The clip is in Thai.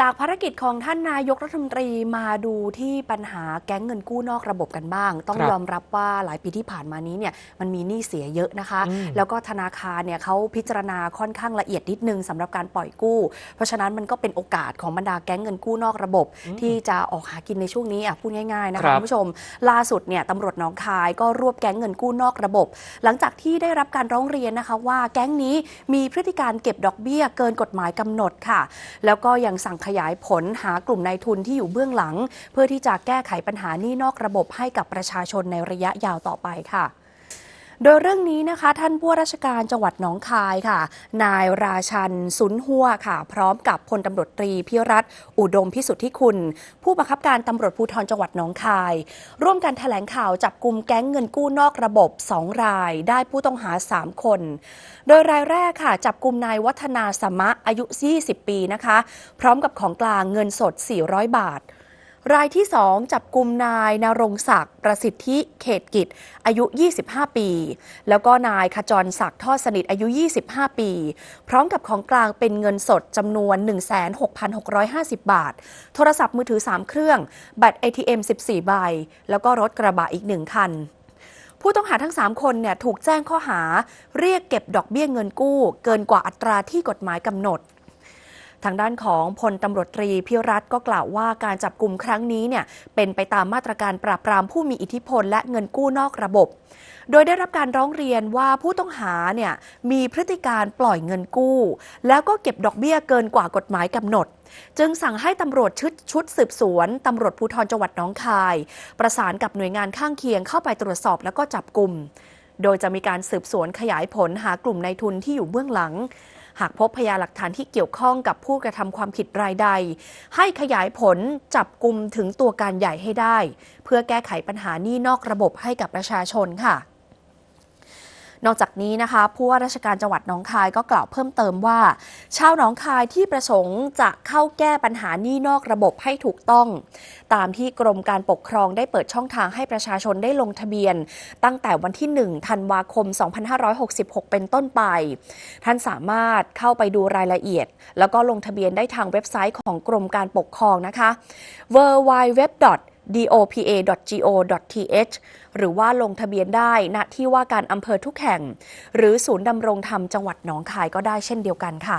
จากภารกิจของท่านนายกรัฐมนตรีมาดูที่ปัญหาแก๊งเงินกู้นอกระบบกันบ้าง ต้องครับยอมรับว่าหลายปีที่ผ่านมานี้เนี่ยมันมีหนี้เสียเยอะนะคะอืมแล้วก็ธนาคารเนี่ยเขาพิจารณาค่อนข้างละเอียดนิดนึงสำหรับการปล่อยกู้ เพราะฉะนั้นมันก็เป็นโอกาสของบรรดาแก๊งเงินกู้นอกระบบ ที่จะออกหากินในช่วงนี้อะพูดง่ายๆนะครัคะบคุณผู้ชม ล่าสุดเนี่ยตำรวจหนองคายก็รวบแก๊งเงินกู้นอกระบบ หลังจากที่ได้รับการร้องเรียนนะคะว่าแก๊งนี้มีพฤติการเก็บดอกเบี้ยเกินกฎหมายกำหนดค่ะ แล้วก็ยังสั่งขยายผลหากลุ่มนายทุนที่อยู่เบื้องหลัง เพื่อที่จะแก้ไขปัญหานี้นอกระบบให้กับประชาชนในระยะยาวต่อไปค่ะ โดยเรื่องนี้นะคะ ท่านผู้ว่าราชการจังหวัดหนองคายค่ะ นายราชันสุนหัวค่ะ พร้อมกับพลตำรวจตรีพิรัตอุดมพิสุทธิคุณ ผู้บังคับการตำรวจภูธรจังหวัดหนองคาย ร่วมกันแถลงข่าวจับกลุ่มแก๊งเงินกู้นอกระบบ 2 ราย ได้ผู้ต้องหา 3 คน โดยรายแรกค่ะ จับกลุ่มนายวัฒนาสมะอายุ 20 ปีนะคะ พร้อมกับของกลางเงินสด 400 บาท รายที่ 2 จับกลุ่มนายนรงศักดิ์ประสิทธิเขตกิจ อายุ 25 ปี แล้วก็นายขจรศักดิ์ทอดสนิทอายุ 25 ปี พร้อมกับของกลางเป็นเงินสดจำนวน 16,650 บาท โทรศัพท์มือถือ 3 เครื่อง บัตร ATM 14 ใบ แล้วก็รถกระบะอีก 1 คันผู้ต้องหาทั้ง 3 คนเนี่ยถูกแจ้งข้อหา เรียกเก็บดอกเบี้ยเงินกู้ เกินกว่าอัตราที่กฎหมายกำหนด ทางด้านของพลตำรวจตรีพิรัตก็กล่าวว่าการจับกลุ่มครั้งนี้เนี่ยเป็นไปตามมาตรการปราบปรามผู้มีอิทธิพลและเงินกู้นอกระบบ โดยได้รับการร้องเรียนว่าผู้ต้องหาเนี่ยมีพฤติการปล่อยเงินกู้ แล้วก็เก็บดอกเบี้ยเกินกว่ากฎหมายกำหนด จึงสั่งให้ตำรวจชุดชุดสืบสวนตำรวจภูธรจังหวัดหนองคาย ประสานกับหน่วยงานข้างเคียงเข้าไปตรวจสอบแล้วก็จับกลุ่มโดยจะมีการสืบสวนขยายผลหากลุ่มนายทุนที่อยู่เบื้องหลัง หากพบพยานหลักฐานที่เกี่ยวข้องกับผู้กระทำความผิดรายใด ให้ขยายผลจับกลุ่มถึงตัวการใหญ่ให้ได้ เพื่อแก้ไขปัญหานี่นอกระบบให้กับประชาชนค่ะ นอกจากนี้นะคะ ผู้ว่าราชการจังหวัดหนองคายก็กล่าวเพิ่มเติมว่า ชาวหนองคายที่ประสงค์จะเข้าแก้ปัญหานี้นอกระบบให้ถูกต้อง ตามที่กรมการปกครองได้เปิดช่องทางให้ประชาชนได้ลงทะเบียน ตั้งแต่วันที่ 1 ธันวาคม 2566 เป็นต้นไป ท่านสามารถเข้าไปดูรายละเอียด แล้วก็ลงทะเบียนได้ทางเว็บไซต์ของกรมการปกครองนะคะ w w w dopa.go.th หรือว่าลงทะเบียนได้ณที่ว่าการอำเภอทุกแห่ง หรือศูนย์ดำรงธรรมจังหวัดหนองคายก็ได้เช่นเดียวกันค่ะ